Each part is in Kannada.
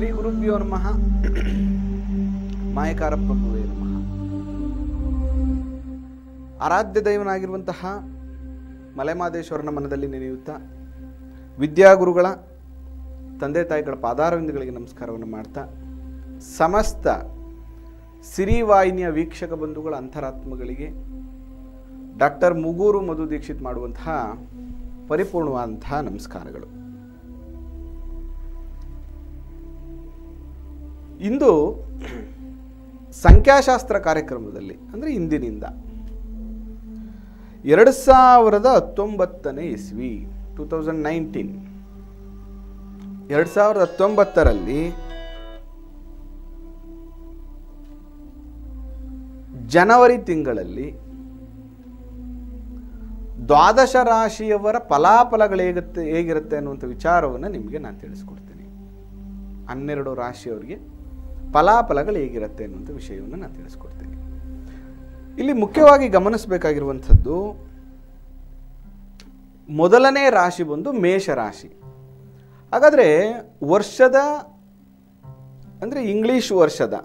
ಶ್ರೀ ಗುರುಭ್ಯೋ ನಮಃ ಮಾಯಕಾರ ಪ್ರಭುವೇ ನಮಃ. ಆರಾಧ್ಯ ದೈವನಾಗಿರುವಂತಹ ಮಲೆಮಾದೇಶ್ವರನ ಮನದಲ್ಲಿ ನೆನೆಯುತ್ತಾ ವಿದ್ಯಾಗುರುಗಳ ತಂದೆ ತಾಯಿಗಳ ಪಾದಾರವಿಂದಗಳಿಗೆ ನಮಸ್ಕಾರವನ್ನು ಮಾಡ್ತಾ ಸಮಸ್ತ ಸಿರಿವಾಹಿನಿಯ ವೀಕ್ಷಕ ಬಂಧುಗಳ ಅಂತರಾತ್ಮಗಳಿಗೆ ಡಾಕ್ಟರ್ ಮುಗೂರು ಮಧು ದೀಕ್ಷಿತ್ ಮಾಡುವಂತಹ ಪರಿಪೂರ್ಣವಾದಂತಹ ನಮಸ್ಕಾರಗಳು. ಇಂದು ಸಂಖ್ಯಾಶಾಸ್ತ್ರ ಕಾರ್ಯಕ್ರಮದಲ್ಲಿ, ಅಂದರೆ ಇಂದಿನಿಂದ, ಎರಡು ಸಾವಿರದ ಹತ್ತೊಂಬತ್ತನೇ ಇಸ್ವಿ, ಟೂ ತೌಸಂಡ್ ನೈನ್ಟೀನ್. ಎರಡು ಸಾವಿರದ ಹತ್ತೊಂಬತ್ತರಲ್ಲಿ ಜನವರಿ ತಿಂಗಳಲ್ಲಿ ದ್ವಾದಶ ರಾಶಿಯವರ ಫಲಾಫಲಗಳು ಹೇಗುತ್ತೆ, ಹೇಗಿರುತ್ತೆ ಅನ್ನುವಂಥ ವಿಚಾರವನ್ನು ನಿಮಗೆ ನಾನು ತಿಳಿಸ್ಕೊಡ್ತೀನಿ. ಹನ್ನೆರಡು ರಾಶಿಯವರಿಗೆ ಫಲಾಫಲಗಳು ಹೇಗಿರುತ್ತೆ ಅನ್ನುವಂಥ ವಿಷಯವನ್ನು ನಾನು ತಿಳಿಸ್ಕೊಡ್ತೀನಿ. ಇಲ್ಲಿ ಮುಖ್ಯವಾಗಿ ಗಮನಿಸಬೇಕಾಗಿರುವಂಥದ್ದು, ಮೊದಲನೇ ರಾಶಿ ಬಂದು ಮೇಷ ರಾಶಿ ಹಾಗಾದರೆ ವರ್ಷದ, ಅಂದರೆ ಇಂಗ್ಲೀಷ್ ವರ್ಷದ,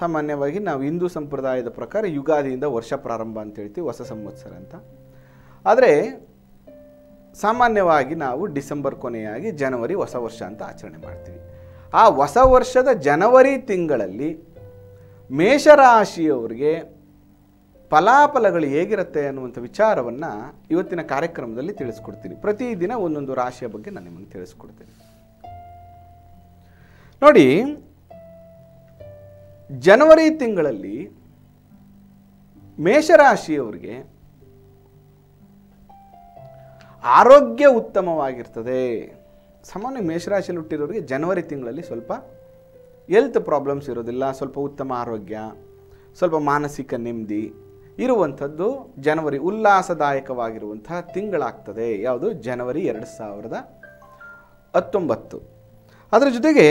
ಸಾಮಾನ್ಯವಾಗಿ ನಾವು ಹಿಂದೂ ಸಂಪ್ರದಾಯದ ಪ್ರಕಾರ ಯುಗಾದಿಯಿಂದ ವರ್ಷ ಪ್ರಾರಂಭ ಅಂತ ಹೇಳ್ತೀವಿ, ಹೊಸ ಸಂವತ್ಸರ ಅಂತ. ಆದರೆ ಸಾಮಾನ್ಯವಾಗಿ ನಾವು ಡಿಸೆಂಬರ್ ಕೊನೆಯಾಗಿ ಜನವರಿ ಹೊಸ ವರ್ಷ ಅಂತ ಆಚರಣೆ ಮಾಡ್ತೀವಿ. ಆ ಹೊಸ ವರ್ಷದ ಜನವರಿ ತಿಂಗಳಲ್ಲಿ ಮೇಷರಾಶಿಯವರಿಗೆ ಫಲಾಫಲಗಳು ಹೇಗಿರುತ್ತೆ ಅನ್ನುವಂಥ ವಿಚಾರವನ್ನು ಇವತ್ತಿನ ಕಾರ್ಯಕ್ರಮದಲ್ಲಿ ತಿಳಿಸ್ಕೊಡ್ತೀನಿ. ಪ್ರತಿದಿನ ಒಂದೊಂದು ರಾಶಿಯ ಬಗ್ಗೆ ನಾನು ನಿಮಗೆ ತಿಳಿಸ್ಕೊಡ್ತೀನಿ. ನೋಡಿ, ಜನವರಿ ತಿಂಗಳಲ್ಲಿ ಮೇಷರಾಶಿಯವರಿಗೆ ಆರೋಗ್ಯ ಉತ್ತಮವಾಗಿರ್ತದೆ. ಸಾಮಾನ್ಯ ಮೇಷರಾಶಿಯಲ್ಲಿ ಹುಟ್ಟಿರೋರಿಗೆ ಜನವರಿ ತಿಂಗಳಲ್ಲಿ ಸ್ವಲ್ಪ ಹೆಲ್ತ್ ಪ್ರಾಬ್ಲಮ್ಸ್ ಇರೋದಿಲ್ಲ, ಸ್ವಲ್ಪ ಉತ್ತಮ ಆರೋಗ್ಯ, ಸ್ವಲ್ಪ ಮಾನಸಿಕ ನೆಮ್ಮದಿ ಇರುವಂಥದ್ದು ಜನವರಿ ಉಲ್ಲಾಸದಾಯಕವಾಗಿರುವಂತಹ ತಿಂಗಳಾಗ್ತದೆ. ಯಾವುದು? ಜನವರಿ ಎರಡು ಸಾವಿರದ ಹತ್ತೊಂಬತ್ತು. ಅದರ ಜೊತೆಗೆ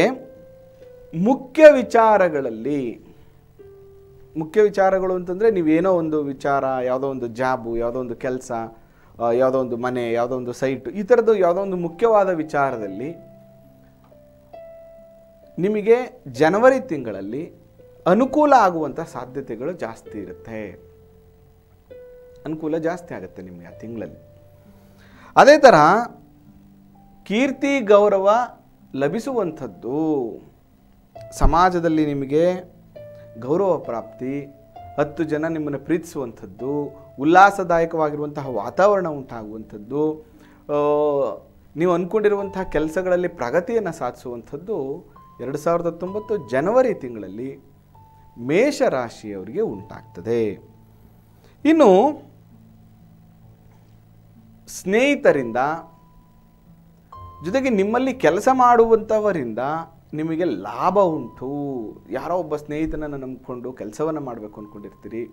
ಮುಖ್ಯ ವಿಚಾರಗಳಲ್ಲಿ, ಮುಖ್ಯ ವಿಚಾರಗಳು ಅಂತಂದರೆ ನೀವೇನೋ ಒಂದು ವಿಚಾರ, ಯಾವುದೋ ಒಂದು ಜಾಬು, ಯಾವುದೋ ಒಂದು ಕೆಲಸ ಯಾವುದೋ ಒಂದು ಮನೆ, ಯಾವುದೋ ಒಂದು ಸೈಟ್ ಈ ಥರದ್ದು ಯಾವುದೋ ಒಂದು ಮುಖ್ಯವಾದ ವಿಚಾರದಲ್ಲಿ ನಿಮಗೆ ಜನವರಿ ತಿಂಗಳಲ್ಲಿ ಅನುಕೂಲ ಆಗುವಂಥ ಸಾಧ್ಯತೆಗಳು ಜಾಸ್ತಿ ಇರುತ್ತೆ. ಅನುಕೂಲ ಜಾಸ್ತಿ ಆಗುತ್ತೆ ನಿಮಗೆ ಆ ತಿಂಗಳಲ್ಲಿ. ಅದೇ ಥರ ಕೀರ್ತಿ, ಗೌರವ ಲಭಿಸುವಂಥದ್ದು ಸಮಾಜದಲ್ಲಿ ನಿಮಗೆ ಗೌರವ ಪ್ರಾಪ್ತಿ, ಹತ್ತು ಜನ ನಿಮ್ಮನ್ನು ಪ್ರೀತಿಸುವಂಥದ್ದು ಉಲ್ಲಾಸದಾಯಕವಾಗಿರುವಂತಹ ವಾತಾವರಣ ಉಂಟಾಗುವಂಥದ್ದು ನೀವು ಅಂದ್ಕೊಂಡಿರುವಂತಹ ಕೆಲಸಗಳಲ್ಲಿ ಪ್ರಗತಿಯನ್ನು ಸಾಧಿಸುವಂಥದ್ದು ಎರಡು ಸಾವಿರದ ಹತ್ತೊಂಬತ್ತು ಜನವರಿ ತಿಂಗಳಲ್ಲಿ ಮೇಷರಾಶಿಯವರಿಗೆ ಉಂಟಾಗ್ತದೆ. ಇನ್ನು ಸ್ನೇಹಿತರಿಂದ, ಜೊತೆಗೆ ನಿಮ್ಮಲ್ಲಿ ಕೆಲಸ ಮಾಡುವಂಥವರಿಂದ ನಿಮಗೆ ಲಾಭ ಉಂಟು. ಯಾರೋ ಒಬ್ಬ ಸ್ನೇಹಿತನನ್ನು ನಂಬಿಕೊಂಡು ಕೆಲಸವನ್ನು ಮಾಡಬೇಕು ಅಂದ್ಕೊಂಡಿರ್ತೀರಿ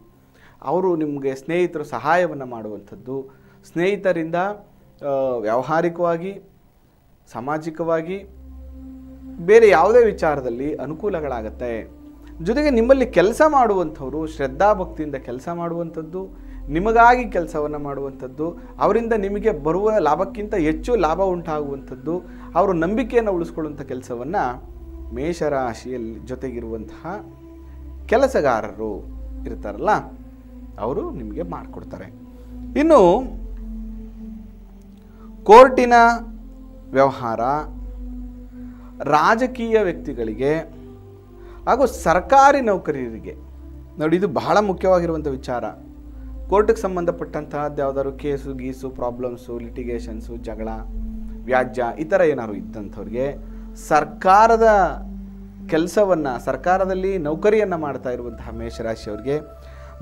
ಅವರು ನಿಮಗೆ ಸ್ನೇಹಿತರು ಸಹಾಯವನ್ನು ಮಾಡುವಂಥದ್ದು, ಸ್ನೇಹಿತರಿಂದ ವ್ಯಾವಹಾರಿಕವಾಗಿ, ಸಾಮಾಜಿಕವಾಗಿ ಬೇರೆ ಯಾವುದೇ ವಿಚಾರದಲ್ಲಿ ಅನುಕೂಲಗಳಾಗತ್ತೆ. ಜೊತೆಗೆ ನಿಮ್ಮಲ್ಲಿ ಕೆಲಸ ಮಾಡುವಂಥವರು ಶ್ರದ್ಧಾಭಕ್ತಿಯಿಂದ ಕೆಲಸ ಮಾಡುವಂಥದ್ದು, ನಿಮಗಾಗಿ ಕೆಲಸವನ್ನು ಮಾಡುವಂಥದ್ದು, ಅವರಿಂದ ನಿಮಗೆ ಬರುವ ಲಾಭಕ್ಕಿಂತ ಹೆಚ್ಚು ಲಾಭ ಉಂಟಾಗುವಂಥದ್ದು, ಅವರು ನಂಬಿಕೆಯನ್ನು ಉಳಿಸ್ಕೊಳ್ಳುವಂಥ ಕೆಲಸವನ್ನು ಮೇಷರಾಶಿಯಲ್ಲಿ ಜೊತೆಗಿರುವಂತಹ ಕೆಲಸಗಾರರು ಇರ್ತಾರಲ್ಲ. ಅವರು ನಿಮಗೆ ಮಾಡಿಕೊಡ್ತಾರೆ. ಇನ್ನು ಕೋರ್ಟಿನ ವ್ಯವಹಾರ, ರಾಜಕೀಯ ವ್ಯಕ್ತಿಗಳಿಗೆ ಹಾಗೂ ಸರ್ಕಾರಿ ನೌಕರರಿಗೆ ನೋಡಿ, ಇದು ಬಹಳ ಮುಖ್ಯವಾಗಿರುವಂಥ ವಿಚಾರ. ಕೋರ್ಟಿಗೆ ಸಂಬಂಧಪಟ್ಟಂತಹದ್ದು ಯಾವುದಾದ್ರು ಕೇಸು, ಗೀಸು ಪ್ರಾಬ್ಲಮ್ಸು ಲಿಟಿಗೇಷನ್ಸು ಜಗಳ, ವ್ಯಾಜ್ಯ ಈ ಥರ ಏನಾದ್ರು ಇದ್ದಂಥವ್ರಿಗೆ ಸರ್ಕಾರದ ಕೆಲಸವನ್ನು, ಸರ್ಕಾರದಲ್ಲಿ ನೌಕರಿಯನ್ನು ಮಾಡ್ತಾ ಇರುವಂತಹ ಮೇಷರಾಶಿಯವರಿಗೆ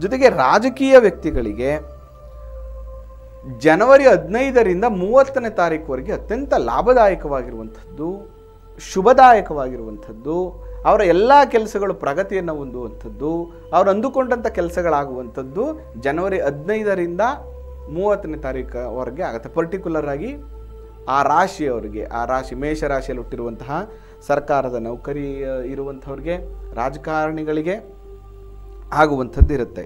ಜೊತೆಗೆ ರಾಜಕೀಯ ವ್ಯಕ್ತಿಗಳಿಗೆ ಜನವರಿ ಹದಿನೈದರಿಂದ ಮೂವತ್ತನೇ ತಾರೀಕುವರೆಗೆ ಅತ್ಯಂತ ಲಾಭದಾಯಕವಾಗಿರುವಂಥದ್ದು, ಶುಭದಾಯಕವಾಗಿರುವಂಥದ್ದು, ಅವರ ಎಲ್ಲ ಕೆಲಸಗಳು ಪ್ರಗತಿಯನ್ನು ಹೊಂದುವಂಥದ್ದು, ಅವರು ಅಂದುಕೊಂಡಂಥ ಕೆಲಸಗಳಾಗುವಂಥದ್ದು ಜನವರಿ ಹದಿನೈದರಿಂದ ಮೂವತ್ತನೇ ತಾರೀಕುವರೆಗೆ ಆಗುತ್ತೆ. ಪರ್ಟಿಕ್ಯುಲರ್ ಆಗಿ ಆ ರಾಶಿಯವರಿಗೆ, ಆ ರಾಶಿ ಮೇಷ ರಾಶಿಯಲ್ಲಿ ಹುಟ್ಟಿರುವಂತಹ ಸರ್ಕಾರದ ನೌಕರಿ ಇರುವಂಥವ್ರಿಗೆ, ರಾಜಕಾರಣಿಗಳಿಗೆ ಆಗುವಂಥದ್ದು ಇರುತ್ತೆ.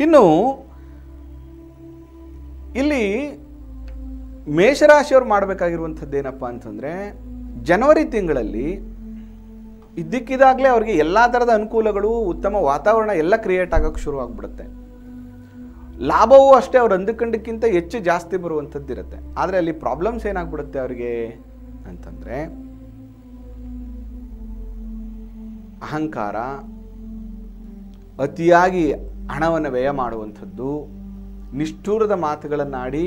ಇನ್ನು ಇಲ್ಲಿ ಮೇಷರಾಶಿಯವ್ರು ಮಾಡಬೇಕಾಗಿರುವಂಥದ್ದು ಏನಪ್ಪ ಅಂತಂದರೆ, ಜನವರಿ ತಿಂಗಳಲ್ಲಿ ಇದ್ದಕ್ಕಿದ್ದಾಗಲೇ ಅವ್ರಿಗೆ ಎಲ್ಲ ಥರದ ಅನುಕೂಲಗಳು, ಉತ್ತಮ ವಾತಾವರಣ ಎಲ್ಲ ಕ್ರಿಯೇಟ್ ಆಗೋಕ್ಕೆ ಶುರು ಆಗಿಬಿಡುತ್ತೆ. ಲಾಭವೂ ಅಷ್ಟೇ ಅವ್ರು ಅಂದುಕೊಂಡಕ್ಕಿಂತ ಹೆಚ್ಚು ಜಾಸ್ತಿ ಬರುವಂಥದ್ದು ಇರುತ್ತೆ. ಆದರೆ ಅಲ್ಲಿ ಪ್ರಾಬ್ಲಮ್ಸ್ ಏನಾಗ್ಬಿಡುತ್ತೆ ಅವರಿಗೆ ಅಂತಂದರೆ, ಅಹಂಕಾರ ಅತಿಯಾಗಿ ಹಣವನ್ನು ವ್ಯಯ ಮಾಡುವಂಥದ್ದು, ನಿಷ್ಠೂರದ ಮಾತುಗಳನ್ನಾಡಿ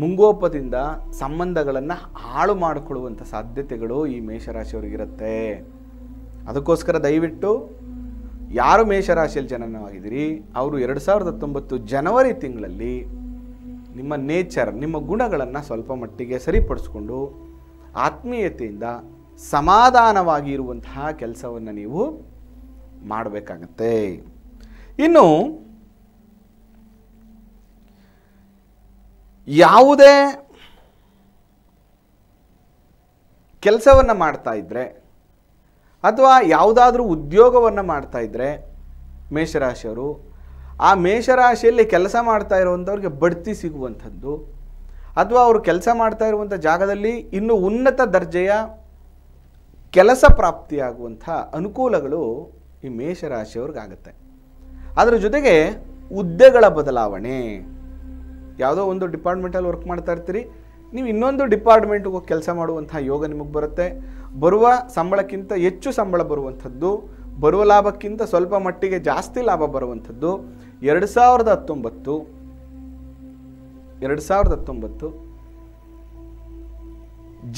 ಮುಂಗೋಪದಿಂದ ಸಂಬಂಧಗಳನ್ನು ಹಾಳು ಮಾಡಿಕೊಳ್ಳುವಂಥ ಸಾಧ್ಯತೆಗಳು ಈ ಮೇಷರಾಶಿಯವರಿಗಿರುತ್ತೆ. ಅದಕ್ಕೋಸ್ಕರ ದಯವಿಟ್ಟು ಯಾರು ಮೇಷರಾಶಿಯಲ್ಲಿ ಜನನವಾಗಿದ್ದೀರಿ, ಅವರು ಎರಡು ಸಾವಿರದ ಹತ್ತೊಂಬತ್ತು ಜನವರಿ ತಿಂಗಳಲ್ಲಿ ನಿಮ್ಮ ನೇಚರ್, ನಿಮ್ಮ ಗುಣಗಳನ್ನು ಸ್ವಲ್ಪ ಮಟ್ಟಿಗೆ ಸರಿಪಡಿಸ್ಕೊಂಡು ಆತ್ಮೀಯತೆಯಿಂದ ಸಮಾಧಾನವಾಗಿ ಇರುವಂತಹ ಕೆಲಸವನ್ನು ನೀವು ಮಾಡಬೇಕಾಗತ್ತೆ. ಇನ್ನು, ಯಾವುದೇ ಕೆಲಸವನ್ನು ಮಾಡ್ತಾ ಇದ್ದರೆ ಅಥವಾ ಯಾವುದಾದ್ರೂ ಉದ್ಯೋಗವನ್ನು ಮಾಡ್ತಾ ಇದ್ದರೆ ಮೇಷರಾಶಿಯವರು, ಆ ಮೇಷರಾಶಿಯಲ್ಲಿ ಕೆಲಸ ಮಾಡ್ತಾ ಇರುವಂಥವ್ರಿಗೆ ಬಡ್ತಿ ಸಿಗುವಂಥದ್ದು, ಅಥವಾ ಅವರು ಕೆಲಸ ಮಾಡ್ತಾ ಇರುವಂಥ ಜಾಗದಲ್ಲಿ ಇನ್ನೂ ಉನ್ನತ ದರ್ಜೆಯ ಕೆಲಸ ಪ್ರಾಪ್ತಿಯಾಗುವಂಥ ಅನುಕೂಲಗಳು ಈ ಮೇಷರಾಶಿಯವ್ರಿಗಾಗುತ್ತೆ ಅದರ ಜೊತೆಗೆ ಹುದ್ದೆಗಳ ಬದಲಾವಣೆ. ಯಾವುದೋ ಒಂದು ಡಿಪಾರ್ಟ್ಮೆಂಟಲ್ಲಿ ವರ್ಕ್ ಮಾಡ್ತಾ ಇರ್ತೀರಿ, ನೀವು ಇನ್ನೊಂದು ಡಿಪಾರ್ಟ್ಮೆಂಟ್ಗೆ ಹೋಗಿ ಕೆಲಸ ಮಾಡುವಂತಹ ಯೋಗ ನಿಮಗೆ ಬರುತ್ತೆ. ಬರುವ ಸಂಬಳಕ್ಕಿಂತ ಹೆಚ್ಚು ಸಂಬಳ ಬರುವಂಥದ್ದು, ಬರುವ ಲಾಭಕ್ಕಿಂತ ಸ್ವಲ್ಪ ಮಟ್ಟಿಗೆ ಜಾಸ್ತಿ ಲಾಭ ಬರುವಂಥದ್ದು, ಎರಡು ಸಾವಿರದ ಹತ್ತೊಂಬತ್ತು, ಎರಡು ಸಾವಿರದ ಹತ್ತೊಂಬತ್ತು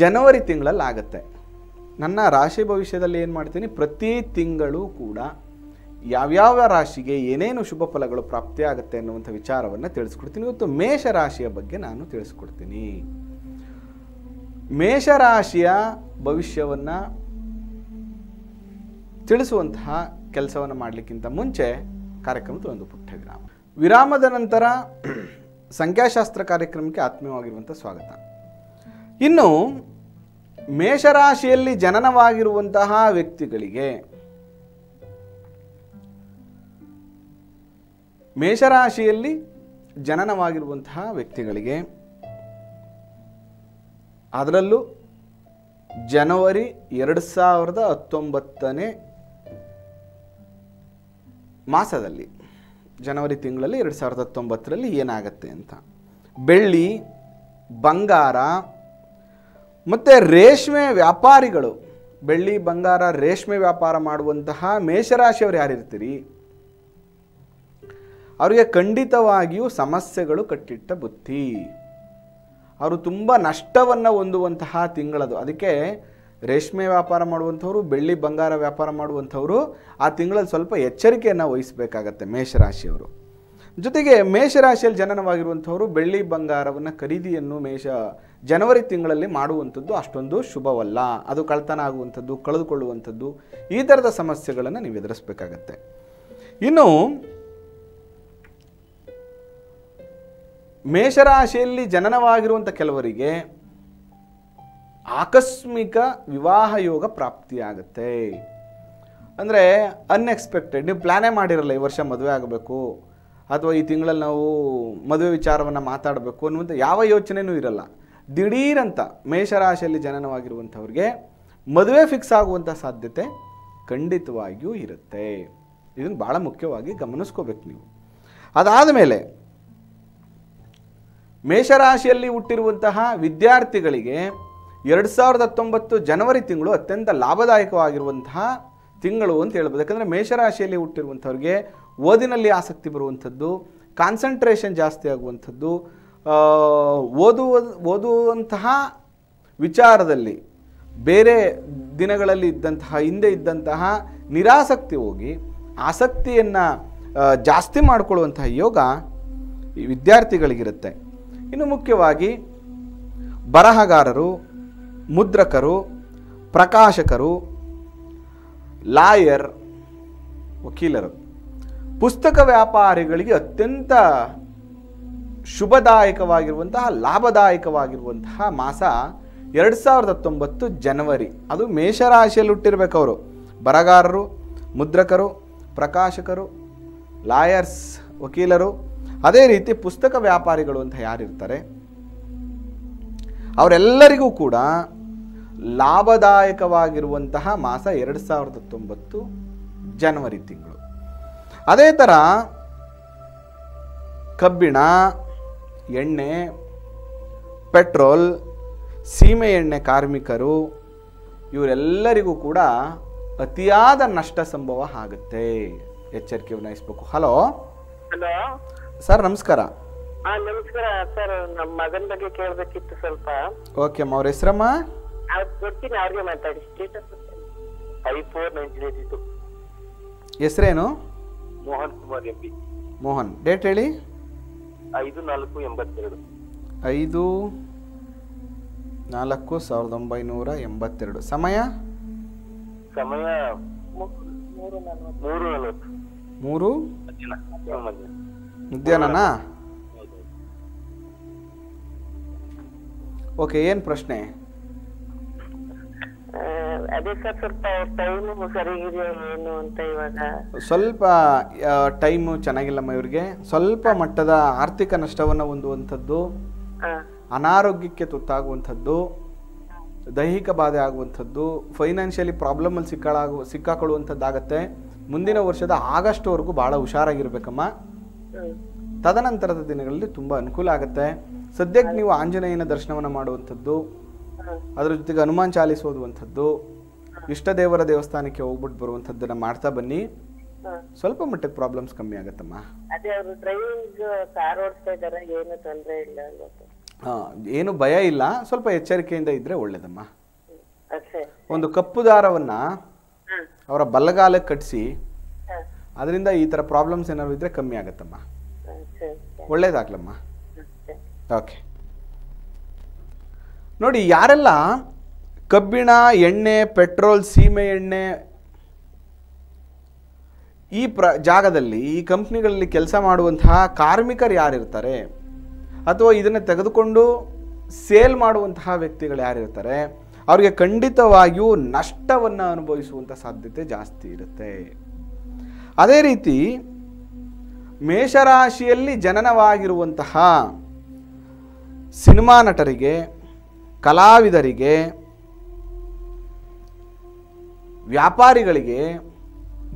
ಜನವರಿ ತಿಂಗಳಲ್ಲಿ ಆಗುತ್ತೆ. ನನ್ನ ರಾಶಿ ಭವಿಷ್ಯದಲ್ಲಿ ಏನು ಮಾಡ್ತೀನಿ? ಪ್ರತಿ ತಿಂಗಳು ಕೂಡ ಯಾವ್ಯಾವ ರಾಶಿಗೆ ಏನೇನು ಶುಭ ಫಲಗಳು ಪ್ರಾಪ್ತಿಯಾಗುತ್ತೆ ಅನ್ನುವಂಥ ವಿಚಾರವನ್ನು ತಿಳಿಸ್ಕೊಡ್ತೀನಿ. ಇವತ್ತು ಮೇಷ ರಾಶಿಯ ಬಗ್ಗೆ ನಾನು ತಿಳಿಸ್ಕೊಡ್ತೀನಿ. ಮೇಷರಾಶಿಯ ಭವಿಷ್ಯವನ್ನು ತಿಳಿಸುವಂತಹ ಕೆಲಸವನ್ನು ಮಾಡಲಿಕ್ಕಿಂತ ಮುಂಚೆ ಕಾರ್ಯಕ್ರಮದ ಒಂದು ಪುಟ್ಟ ವಿರಾಮ ವಿರಾಮದ ನಂತರ ಸಂಖ್ಯಾಶಾಸ್ತ್ರ ಕಾರ್ಯಕ್ರಮಕ್ಕೆ ಆತ್ಮೀಯವಾಗಿರುವಂಥ ಸ್ವಾಗತ. ಇನ್ನು ಮೇಷರಾಶಿಯಲ್ಲಿ ಜನನವಾಗಿರುವಂತಹ ವ್ಯಕ್ತಿಗಳಿಗೆ ಮೇಷರಾಶಿಯಲ್ಲಿ ಜನನವಾಗಿರುವಂತಹ ವ್ಯಕ್ತಿಗಳಿಗೆ ಅದರಲ್ಲೂ ಜನವರಿ ಎರಡು ಸಾವಿರದ ಹತ್ತೊಂಬತ್ತನೇ ಮಾಸದಲ್ಲಿ, ಜನವರಿ ತಿಂಗಳಲ್ಲಿ ಎರಡು ಸಾವಿರದ ಹತ್ತೊಂಬತ್ತರಲ್ಲಿ ಏನಾಗತ್ತೆ ಅಂತ. ಬೆಳ್ಳಿ, ಬಂಗಾರ ಮತ್ತು ರೇಷ್ಮೆ ವ್ಯಾಪಾರಿಗಳು, ಬೆಳ್ಳಿ, ಬಂಗಾರ, ರೇಷ್ಮೆ ವ್ಯಾಪಾರ ಮಾಡುವಂತಹ ಮೇಷರಾಶಿಯವರು ಯಾರಿರ್ತೀರಿ? ಅವರಿಗೆ ಖಂಡಿತವಾಗಿಯೂ ಸಮಸ್ಯೆಗಳು ಕಟ್ಟಿಟ್ಟ ಬುತ್ತಿ ಅವರು ತುಂಬ ನಷ್ಟವನ್ನು ಹೊಂದುವಂತಹ ತಿಂಗಳದು. ಅದಕ್ಕೆ ರೇಷ್ಮೆ ವ್ಯಾಪಾರ ಮಾಡುವಂಥವ್ರು, ಬೆಳ್ಳಿ, ಬಂಗಾರ ವ್ಯಾಪಾರ ಮಾಡುವಂಥವ್ರು ಆ ತಿಂಗಳಲ್ಲಿ ಸ್ವಲ್ಪ ಎಚ್ಚರಿಕೆಯನ್ನು ವಹಿಸಬೇಕಾಗತ್ತೆ ಮೇಷರಾಶಿಯವರು. ಜೊತೆಗೆ ಮೇಷರಾಶಿಯಲ್ಲಿ ಜನನವಾಗಿರುವಂಥವರು ಬೆಳ್ಳಿ, ಬಂಗಾರವನ್ನು ಖರೀದಿಯನ್ನು ಮೇಷ ಜನವರಿ ತಿಂಗಳಲ್ಲಿ ಮಾಡುವಂಥದ್ದು ಅಷ್ಟೊಂದು ಶುಭವಲ್ಲ. ಅದು ಕಳ್ತನ ಆಗುವಂಥದ್ದು, ಕಳೆದುಕೊಳ್ಳುವಂಥದ್ದು, ಈ ಥರದ ಸಮಸ್ಯೆಗಳನ್ನು ನೀವು ಎದುರಿಸಬೇಕಾಗತ್ತೆ. ಇನ್ನು, ಮೇಷರಾಶಿಯಲ್ಲಿ ಜನನವಾಗಿರುವಂಥ ಕೆಲವರಿಗೆ ಆಕಸ್ಮಿಕ ವಿವಾಹ ಯೋಗ ಪ್ರಾಪ್ತಿಯಾಗುತ್ತೆ. ಅಂದರೆ ಅನ್ಎಕ್ಸ್ಪೆಕ್ಟೆಡ್ ನೀವು ಪ್ಲ್ಯಾನೇ ಮಾಡಿರಲ್ಲ ಈ ವರ್ಷ ಮದುವೆ ಆಗಬೇಕು, ಅಥವಾ ಈ ತಿಂಗಳಲ್ಲಿ ನಾವು ಮದುವೆ ವಿಚಾರವನ್ನು ಮಾತಾಡಬೇಕು ಅನ್ನುವಂಥ ಯಾವ ಯೋಚನೆಯೂ ಇರಲ್ಲ. ದಿಢೀರಂತ ಮೇಷರಾಶಿಯಲ್ಲಿ ಜನನವಾಗಿರುವಂಥವ್ರಿಗೆ ಮದುವೆ ಫಿಕ್ಸ್ ಆಗುವಂಥ ಸಾಧ್ಯತೆ ಖಂಡಿತವಾಗಿಯೂ ಇರುತ್ತೆ. ಇದನ್ನು ಭಾಳ ಮುಖ್ಯವಾಗಿ ಗಮನಿಸ್ಕೋಬೇಕು ನೀವು. ಅದಾದ ಮೇಲೆ ಮೇಷರಾಶಿಯಲ್ಲಿ ಹುಟ್ಟಿರುವಂತಹ ವಿದ್ಯಾರ್ಥಿಗಳಿಗೆ ಎರಡು ಸಾವಿರದ ಹತ್ತೊಂಬತ್ತು ಜನವರಿ ತಿಂಗಳು ಅತ್ಯಂತ ಲಾಭದಾಯಕವಾಗಿರುವಂತಹ ತಿಂಗಳು ಅಂತ ಹೇಳ್ಬೋದು. ಯಾಕಂದರೆ ಮೇಷರಾಶಿಯಲ್ಲಿ ಹುಟ್ಟಿರುವಂಥವ್ರಿಗೆ ಓದಿನಲ್ಲಿ ಆಸಕ್ತಿ ಬರುವಂಥದ್ದು ಕಾನ್ಸಂಟ್ರೇಷನ್ ಜಾಸ್ತಿ ಆಗುವಂಥದ್ದು ಓದುವ ಓದುವಂತಹ ವಿಚಾರದಲ್ಲಿ ಬೇರೆ ದಿನಗಳಲ್ಲಿ ಇದ್ದಂತಹ, ಹಿಂದೆ ಇದ್ದಂತಹ ನಿರಾಸಕ್ತಿ ಹೋಗಿ ಆಸಕ್ತಿಯನ್ನು ಜಾಸ್ತಿ ಮಾಡಿಕೊಳ್ಳುವಂತಹ ಯೋಗ ವಿದ್ಯಾರ್ಥಿಗಳಿಗಿರುತ್ತೆ. ಇನ್ನು ಮುಖ್ಯವಾಗಿ ಬರಹಗಾರರು, ಮುದ್ರಕರು, ಪ್ರಕಾಶಕರು, ಲಾಯರ್, ವಕೀಲರು. ಪುಸ್ತಕ ವ್ಯಾಪಾರಿಗಳಿಗೆ ಅತ್ಯಂತ ಶುಭದಾಯಕವಾಗಿರುವಂತಹ, ಲಾಭದಾಯಕವಾಗಿರುವಂತಹ ಮಾಸ ಎರಡು ಸಾವಿರದ ಹತ್ತೊಂಬತ್ತು ಜನವರಿ. ಅದು ಮೇಷರಾಶಿಯಲ್ಲಿ ಹುಟ್ಟಿರ್ಬೇಕು ಅವರು. ಬರಗಾರರು, ಮುದ್ರಕರು, ಪ್ರಕಾಶಕರು, ಲಾಯರ್ಸ್, ವಕೀಲರು. ಅದೇ ರೀತಿ ಪುಸ್ತಕ ವ್ಯಾಪಾರಿಗಳು ಅಂತ ಯಾರಿರ್ತಾರೆ? ಅವರೆಲ್ಲರಿಗೂ ಕೂಡ ಲಾಭದಾಯಕವಾಗಿರುವಂತಹ ಮಾಸ ಎರಡು ಸಾವಿರದ ಹತ್ತೊಂಬತ್ತು ಜನವರಿ ತಿಂಗಳು. ಅದೇ ಥರ ಕಬ್ಬಿಣ ಎಣ್ಣೆ ಪೆಟ್ರೋಲ್ ಸೀಮೆ ಎಣ್ಣೆ ಕಾರ್ಮಿಕರು ಇವರೆಲ್ಲರಿಗೂ ಕೂಡ ಅತಿಯಾದ ನಷ್ಟ ಸಂಭವ ಆಗುತ್ತೆ. ಎಚ್ಚರಿಕೆ ವಹಿಸ್ಬೇಕು ಹಲೋ? ಹಲೋ? ಸರ್ ನಮಸ್ಕಾರ. ಹಾ ನಮಸ್ಕಾರ. ಸರ್ ನಮ್ಮ ಮಗನ ಬಗ್ಗೆ ಕೇಳಬೇಕಿತ್ತು ಸ್ವಲ್ಪ. ಓಕೆ ಅಮ್ಮ ಅವ್ರ ಹೆಸರಮ್ಮ? ಅವ್ರು ಗೊತ್ತೀನಿ ಅವ್ರಿಗೆ ಮಾತಾಡಿ. Status five four two. ಹೆಸರೇನು? Mohan Kumar M P. Mohan. Date ಹೇಳಿ? ಐದು ನಾಲ್ಕು ಎಂಬತ್ತೆರಡು. ಐದು ನಾಲ್ಕು ಸಾವಿರದ ಒಂಬೈನೂರ ಎಂಬತ್ತೆರಡು. ಸಮಯ? ಸಮಯ ಮೂರು ನಲವತ್ತು. ಮೂರು? ಮಧ್ಯಾಹ್ನ. ಮಧ್ಯಾಹ್ನ. ಮಧ್ಯಾಹ್ನನಾ? ಓಕೆ ಏನು ಪ್ರಶ್ನೆ? ಅದೇ ಸರ್ ಸ್ವಲ್ಪ ಟೈಮ್ ಸರಿಗಿದೆಯಾ ಏನು ಅಂತ ಇವಾಗ. ಸ್ವಲ್ಪ ಟೈಮು ಚೆನ್ನಾಗಿಲ್ಲಮ್ಮ ಇವ್ರಿಗೆ. ಸ್ವಲ್ಪ ಮಟ್ಟದ ಆರ್ಥಿಕ ನಷ್ಟವನ್ನು ಹೊಂದುವಂಥದ್ದು ಅನಾರೋಗ್ಯಕ್ಕೆ ತುತ್ತಾಗುವಂಥದ್ದು ದೈಹಿಕ ಬಾಧೆ ಆಗುವಂಥದ್ದು ಫೈನಾನ್ಷಿಯಲಿ ಪ್ರಾಬ್ಲಮಲ್ಲಿ ಸಿಕ್ಕಾಳಾಗು ಸಿಕ್ಕಾಕೊಳ್ಳುವಂಥದ್ದಾಗತ್ತೆ. ಮುಂದಿನ ವರ್ಷದ ಆಗಸ್ಟ್ವರೆಗೂ ಭಾಳ ಹುಷಾರಾಗಿರ್ಬೇಕಮ್ಮ. ಹ್ಮ್. ತದನಂತರದ ದಿನಗಳಲ್ಲಿ ತುಂಬ ಅನುಕೂಲ ಆಗುತ್ತೆ. ಸದ್ಯಕ್ಕೆ ನೀವು ಆಂಜನೇಯನ ದರ್ಶನವನ್ನು ಮಾಡುವಂಥದ್ದು ಅದರ ಜೊತೆಗೆ ಹನುಮಾನ್ ಚಾಲಿಸ್ ಓದುವಂಥದ್ದು ಇಷ್ಟ ದೇವರ ದೇವಸ್ಥಾನಕ್ಕೆ ಹೋಗ್ಬಿಟ್ಟು ಬರುವಂಥದ್ದನ್ನ ಮಾಡ್ತಾ ಬನ್ನಿ. ಸ್ವಲ್ಪ ಮಟ್ಟಕ್ಕೆ ಪ್ರಾಬ್ಲಮ್ಸ್ ಕಮ್ಮಿ ಆಗತ್ತಮ್ಮ. ಅದೇ ಅವರು ಡ್ರೈವಿಂಗ್ ಕಾರ್ ಓಡಿಸ್ತಾ ಇದಾರೆ ಏನು ತೊಂದ್ರೆ ಇಲ್ಲ ಅಲ್ವಾ ಸರ್ ಏನು ಭಯ ಇಲ್ಲ ಸ್ವಲ್ಪ ಎಚ್ಚರಿಕೆಯಿಂದ ಇದ್ರೆ ಒಳ್ಳೇದಮ್ಮ. ಒಂದು ಕಪ್ಪು ದಾರವನ್ನ ಅವರ ಬಲ್ಲಗಾಲಕ್ಕೆ ಕಟ್ಸಿ ಅದರಿಂದ ಈ ತರ ಪ್ರಾಬ್ಲಮ್ಸ್ ಏನಾದ್ರು ಇದ್ರೆ ಕಮ್ಮಿ ಆಗತ್ತಮ್ಮ. ಒಳ್ಳೇದಾಗ್ಲಮ್ಮ. ಓಕೆ ನೋಡಿ, ಯಾರೆಲ್ಲ ಕಬ್ಬಿಣ, ಎಣ್ಣೆ, ಪೆಟ್ರೋಲ್, ಸೀಮೆ ಎಣ್ಣೆ ಈ ಪ್ರ ಜಾಗದಲ್ಲಿ, ಈ ಕಂಪ್ನಿಗಳಲ್ಲಿ ಕೆಲಸ ಮಾಡುವಂತಹ ಕಾರ್ಮಿಕರು ಯಾರಿರ್ತಾರೆ? ಅಥವಾ ಇದನ್ನು ತೆಗೆದುಕೊಂಡು ಸೇಲ್ ಮಾಡುವಂತಹ ವ್ಯಕ್ತಿಗಳು ಯಾರಿರ್ತಾರೆ? ಅವರಿಗೆ ಖಂಡಿತವಾಗಿಯೂ ನಷ್ಟವನ್ನು ಅನುಭವಿಸುವಂಥ ಸಾಧ್ಯತೆ ಜಾಸ್ತಿ ಇರುತ್ತೆ. ಅದೇ ರೀತಿ ಮೇಷರಾಶಿಯಲ್ಲಿ ಜನನವಾಗಿರುವಂತಹ ಸಿನಿಮಾ ನಟರಿಗೆ ಕಲಾವಿದರಿಗೆ, ವ್ಯಾಪಾರಿಗಳಿಗೆ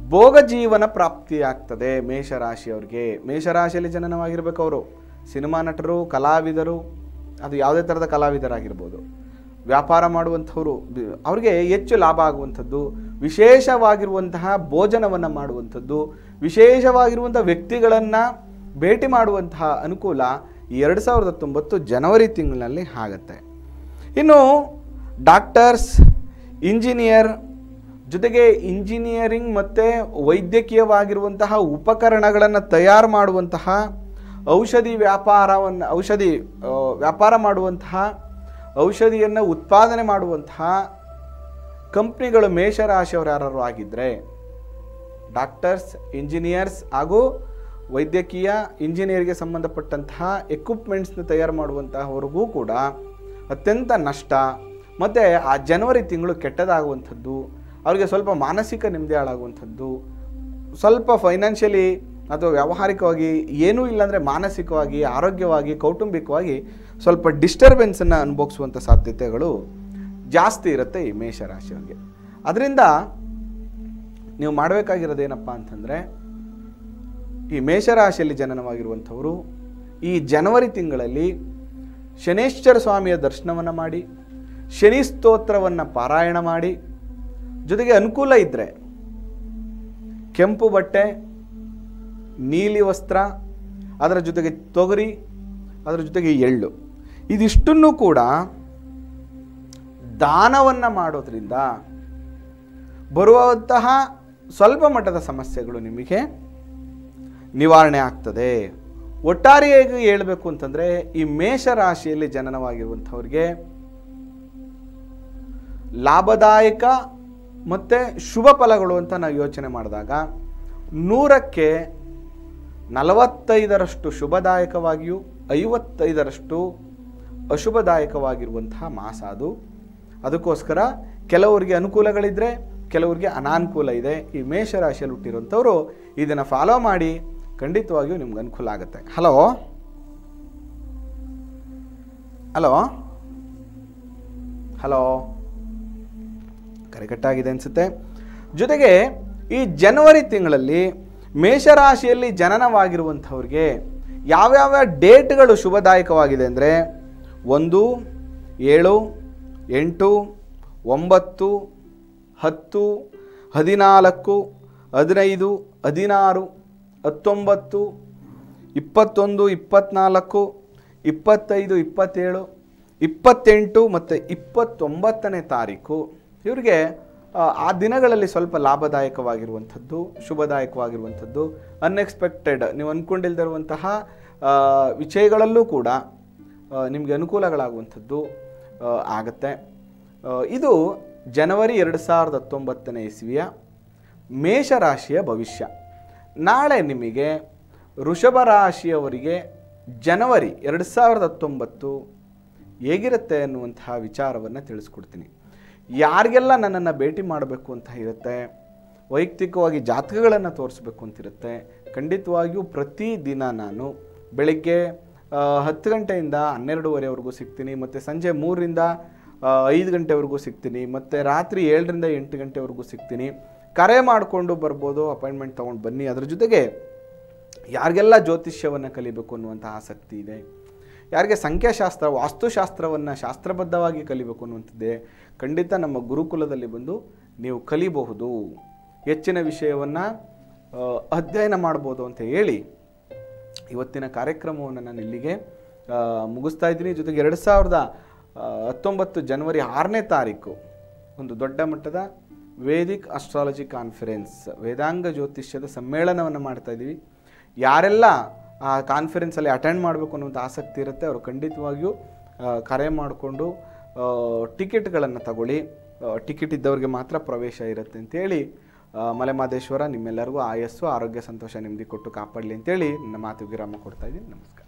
ಭೋಗ ಜೀವನ ಪ್ರಾಪ್ತಿಯಾಗ್ತದೆ ಮೇಷರಾಶಿಯವ್ರಿಗೆ. ಮೇಷರಾಶಿಯಲ್ಲಿ ಜನನವಾಗಿರ್ಬೇಕು ಅವರು. ಸಿನಿಮಾ ನಟರು, ಕಲಾವಿದರು, ಅದು ಯಾವುದೇ ಥರದ ಕಲಾವಿದರಾಗಿರ್ಬೋದು. ವ್ಯಾಪಾರ ಮಾಡುವಂಥವರು ಅವ್ರಿಗೆ ಹೆಚ್ಚು ಲಾಭ ಆಗುವಂಥದ್ದು, ವಿಶೇಷವಾಗಿರುವಂತಹ ಭೋಜನವನ್ನು ಮಾಡುವಂಥದ್ದು, ವಿಶೇಷವಾಗಿರುವಂಥ ವ್ಯಕ್ತಿಗಳನ್ನು ಭೇಟಿ ಮಾಡುವಂತಹ ಅನುಕೂಲ ಎರಡು ಸಾವಿರದ ಹತ್ತೊಂಬತ್ತು ಜನವರಿ ತಿಂಗಳಿನಲ್ಲಿ ಆಗುತ್ತೆ. ಇನ್ನು ಡಾಕ್ಟರ್ಸ್, ಇಂಜಿನಿಯರ್ ಜೊತೆಗೆ ಇಂಜಿನಿಯರಿಂಗ್ ಮತ್ತು ವೈದ್ಯಕೀಯವಾಗಿರುವಂತಹ ಉಪಕರಣಗಳನ್ನು ತಯಾರು ಮಾಡುವಂತಹ ಔಷಧಿ ವ್ಯಾಪಾರವನ್ನು, ಔಷಧಿ ವ್ಯಾಪಾರ ಮಾಡುವಂತಹ, ಔಷಧಿಯನ್ನು ಉತ್ಪಾದನೆ ಮಾಡುವಂತಹ ಕಂಪ್ನಿಗಳು ಮೇಷರಾಶಿಯವರು ಯಾರು ಆಗಿದ್ದರೆ ಡಾಕ್ಟರ್ಸ್, ಇಂಜಿನಿಯರ್ಸ್ ಹಾಗೂ ವೈದ್ಯಕೀಯ ಇಂಜಿನಿಯರಿಗೆ ಸಂಬಂಧಪಟ್ಟಂತಹ ಎಕ್ವಿಪ್ಮೆಂಟ್ಸ್ನ ತಯಾರು ಮಾಡುವಂತಹವರಿಗೂ ಕೂಡ ಅತ್ಯಂತ ನಷ್ಟ. ಮತ್ತು ಆ ಜನವರಿ ತಿಂಗಳು ಕೆಟ್ಟದಾಗುವಂಥದ್ದು, ಅವರಿಗೆ ಸ್ವಲ್ಪ ಮಾನಸಿಕ ನೆಮ್ಮದಿ ಹಾಳಾಗುವಂಥದ್ದು, ಸ್ವಲ್ಪ ಫೈನಾನ್ಷಿಯಲಿ ಅಥವಾ ವ್ಯಾವಹಾರಿಕವಾಗಿ ಏನೂ ಇಲ್ಲಾಂದರೆ ಮಾನಸಿಕವಾಗಿ, ಆರೋಗ್ಯವಾಗಿ, ಕೌಟುಂಬಿಕವಾಗಿ ಸ್ವಲ್ಪ ಡಿಸ್ಟರ್ಬೆನ್ಸನ್ನು ಅನುಭವಿಸುವಂಥ ಸಾಧ್ಯತೆಗಳು ಜಾಸ್ತಿ ಇರುತ್ತೆ ಈ ಮೇಷರಾಶಿಯವರಿಗೆ. ಅದರಿಂದ ನೀವು ಮಾಡಬೇಕಾಗಿರೋದೇನಪ್ಪ ಅಂತಂದರೆ, ಈ ಮೇಷರಾಶಿಯಲ್ಲಿ ಜನನವಾಗಿರುವಂಥವರು ಈ ಜನವರಿ ತಿಂಗಳಲ್ಲಿ ಶನೇಶ್ವರ ಸ್ವಾಮಿಯ ದರ್ಶನವನ್ನು ಮಾಡಿ, ಶನಿ ಸ್ತೋತ್ರವನ್ನು ಪಾರಾಯಣ ಮಾಡಿ, ಜೊತೆಗೆ ಅನುಕೂಲ ಇದ್ದರೆ ಕೆಂಪು ಬಟ್ಟೆ, ನೀಲಿ ವಸ್ತ್ರ, ಅದರ ಜೊತೆಗೆ ತೊಗರಿ, ಅದರ ಜೊತೆಗೆ ಎಳ್ಳು. ಇದಿಷ್ಟನ್ನು ಕೂಡ ದಾನವನ್ನು ಮಾಡೋದ್ರಿಂದ ಬರುವಂತಹ ಸ್ವಲ್ಪ ಮಟ್ಟದ ಸಮಸ್ಯೆಗಳು ನಿಮಗೆ ನಿವಾರಣೆ ಆಗ್ತದೆ. ಒಟ್ಟಾರೆಯಾಗಿ ಹೇಳಬೇಕು ಅಂತಂದರೆ ಈ ಮೇಷ ರಾಶಿಯಲ್ಲಿ ಜನನವಾಗಿರುವಂಥವ್ರಿಗೆ ಲಾಭದಾಯಕ ಮತ್ತು ಶುಭ ಫಲಗಳು ಅಂತ ನಾವು ಯೋಚನೆ ಮಾಡಿದಾಗ ನೂರಕ್ಕೆ ನಲವತ್ತೈದರಷ್ಟು ಶುಭದಾಯಕವಾಗಿಯೂ ಐವತ್ತೈದರಷ್ಟು ಅಶುಭದಾಯಕವಾಗಿರುವಂತಹ ಮಾಸ ಅದು. ಅದಕ್ಕೋಸ್ಕರ ಕೆಲವರಿಗೆ ಅನುಕೂಲಗಳಿದ್ದರೆ ಕೆಲವರಿಗೆ ಅನಾನುಕೂಲ ಇದೆ. ಈ ಮೇಷರಾಶಿಯಲ್ಲಿ ಹುಟ್ಟಿರುವಂಥವರು ಇದನ್ನು ಫಾಲೋ ಮಾಡಿ. ಖಂಡಿತವಾಗಿಯೂ ನಿಮ್ಗೆ ಅನುಕೂಲ ಆಗುತ್ತೆ. ಹಲೋ ಹಲೋ ಹಲೋ ಕರೆಕಟ್ಟಾಗಿದೆ ಅನಿಸುತ್ತೆ. ಜೊತೆಗೆ ಈ ಜನವರಿ ತಿಂಗಳಲ್ಲಿ ಮೇಷರಾಶಿಯಲ್ಲಿ ಜನನವಾಗಿರುವಂಥವ್ರಿಗೆ ಯಾವ್ಯಾವ ಡೇಟ್ಗಳು ಶುಭದಾಯಕವಾಗಿದೆ ಅಂದರೆ ಒಂದು, ಏಳು, ಎಂಟು, ಒಂಬತ್ತು, ಹತ್ತು, ಹದಿನಾಲ್ಕು, ಹದಿನೈದು, ಹದಿನಾರು ಹತ್ತೊಂಬತ್ತು ಇಪ್ಪತ್ತೊಂದು ಇಪ್ಪತ್ತ್ನಾಲ್ಕು ಇಪ್ಪತ್ತೈದು ಇಪ್ಪತ್ತೇಳು ಇಪ್ಪತ್ತೆಂಟು ಮತ್ತು ಇಪ್ಪತ್ತೊಂಬತ್ತನೇ ತಾರೀಕು. ಇವರಿಗೆ ಆ, ದಿನಗಳಲ್ಲಿ ಸ್ವಲ್ಪ ಲಾಭದಾಯಕವಾಗಿರುವಂಥದ್ದು ಶುಭದಾಯಕವಾಗಿರುವಂಥದ್ದು ಅನ್ಎಕ್ಸ್ಪೆಕ್ಟೆಡ್ ನೀವು ಅಂದ್ಕೊಂಡಿಲ್ದಿರುವಂತಹ ವಿಷಯಗಳಲ್ಲೂ ಕೂಡ ನಿಮಗೆ ಅನುಕೂಲಗಳಾಗುವಂಥದ್ದು ಆಗತ್ತೆ. ಇದು ಜನವರಿ ಎರಡು ಸಾವಿರದ ಹತ್ತೊಂಬತ್ತನೇ ಇಸ್ವಿಯ ಮೇಷರಾಶಿಯ ಭವಿಷ್ಯ. ನಾಳೆ ನಿಮಗೆ ವೃಷಭ ರಾಶಿಯವರಿಗೆ ಜನವರಿ ಎರಡು ಸಾವಿರದ ಹತ್ತೊಂಬತ್ತು ಹೇಗಿರುತ್ತೆ ಅನ್ನುವಂತಹ ವಿಚಾರವನ್ನು ತಿಳಿಸ್ಕೊಡ್ತೀನಿ. ಯಾರಿಗೆಲ್ಲ ನನ್ನನ್ನು ಭೇಟಿ ಮಾಡಬೇಕು ಅಂತ ಇರುತ್ತೆ, ವೈಯಕ್ತಿಕವಾಗಿ ಜಾತಕಗಳನ್ನು ತೋರಿಸ್ಬೇಕು ಅಂತಿರುತ್ತೆ ಖಂಡಿತವಾಗಿಯೂ ಪ್ರತಿ ದಿನ ನಾನು ಬೆಳಗ್ಗೆ ಹತ್ತು ಗಂಟೆಯಿಂದ ಹನ್ನೆರಡುವರೆವರೆಗೂ ಸಿಗ್ತೀನಿ, ಮತ್ತು ಸಂಜೆ ಮೂರರಿಂದ ಐದು ಗಂಟೆವರೆಗೂ ಸಿಗ್ತೀನಿ, ಮತ್ತು ರಾತ್ರಿ ಏಳರಿಂದ ಎಂಟು ಗಂಟೆವರೆಗೂ ಸಿಗ್ತೀನಿ. ಕರೆ ಮಾಡಿಕೊಂಡು ಬರ್ಬೋದು ಅಪಾಯಿಂಟ್ಮೆಂಟ್ ತೊಗೊಂಡು ಬನ್ನಿ. ಅದರ ಜೊತೆಗೆ ಯಾರಿಗೆಲ್ಲ ಜ್ಯೋತಿಷ್ಯವನ್ನು ಕಲಿಬೇಕು ಅನ್ನುವಂಥ ಆಸಕ್ತಿ ಇದೆ, ಯಾರಿಗೆ ಸಂಖ್ಯಾಶಾಸ್ತ್ರ, ವಾಸ್ತುಶಾಸ್ತ್ರವನ್ನು ಶಾಸ್ತ್ರಬದ್ಧವಾಗಿ ಕಲಿಬೇಕು ಅನ್ನುವಂಥದ್ದೇ, ಖಂಡಿತ ನಮ್ಮ ಗುರುಕುಲದಲ್ಲಿ ಬಂದು ನೀವು ಕಲಿಬಹುದು. ಹೆಚ್ಚಿನ ವಿಷಯವನ್ನು ಅಧ್ಯಯನ ಮಾಡ್ಬೋದು ಅಂತ ಹೇಳಿ ಇವತ್ತಿನ ಕಾರ್ಯಕ್ರಮವನ್ನು ನಾನು ಇಲ್ಲಿಗೆ ಮುಗಿಸ್ತಾ ಇದ್ದೀನಿ. ಜೊತೆಗೆ ಎರಡು ಸಾವಿರದ ಹತ್ತೊಂಬತ್ತು ಜನವರಿ ಆರನೇ ತಾರೀಕು, ಒಂದು ದೊಡ್ಡ ಮಟ್ಟದ ವೇದಿಕ್ ಅಸ್ಟ್ರಾಲಜಿ ಕಾನ್ಫರೆನ್ಸ್ ವೇದಾಂಗ ಜ್ಯೋತಿಷ್ಯದ ಸಮ್ಮೇಳನವನ್ನು ಮಾಡ್ತಾ ಇದ್ದೀವಿ. ಯಾರೆಲ್ಲ ಆ ಕಾನ್ಫರೆನ್ಸಲ್ಲಿ ಅಟೆಂಡ್ ಮಾಡಬೇಕು ಅನ್ನೋಂಥ ಆಸಕ್ತಿ ಇರುತ್ತೆ, ಅವರು ಖಂಡಿತವಾಗಿಯೂ ಕರೆ ಮಾಡಿಕೊಂಡು ಟಿಕೆಟ್ಗಳನ್ನು ತಗೊಳ್ಳಿ. ಟಿಕೆಟ್ ಇದ್ದವ್ರಿಗೆ ಮಾತ್ರ ಪ್ರವೇಶ ಇರುತ್ತೆ ಅಂತೇಳಿ ಮಲೆಮಾದೇಶ್ವರ, ನಿಮ್ಮೆಲ್ಲರಿಗೂ ಆಯಸ್ಸು, ಆರೋಗ್ಯ, ಸಂತೋಷ ನೆಮ್ಮದಿ ಕೊಟ್ಟು ಕಾಪಾಡಲಿ ಅಂತೇಳಿ ನನ್ನ ಮಾತು ವಿರಾಮ ಕೊಡ್ತಾ ಇದ್ದೀನಿ. ನಮಸ್ಕಾರ.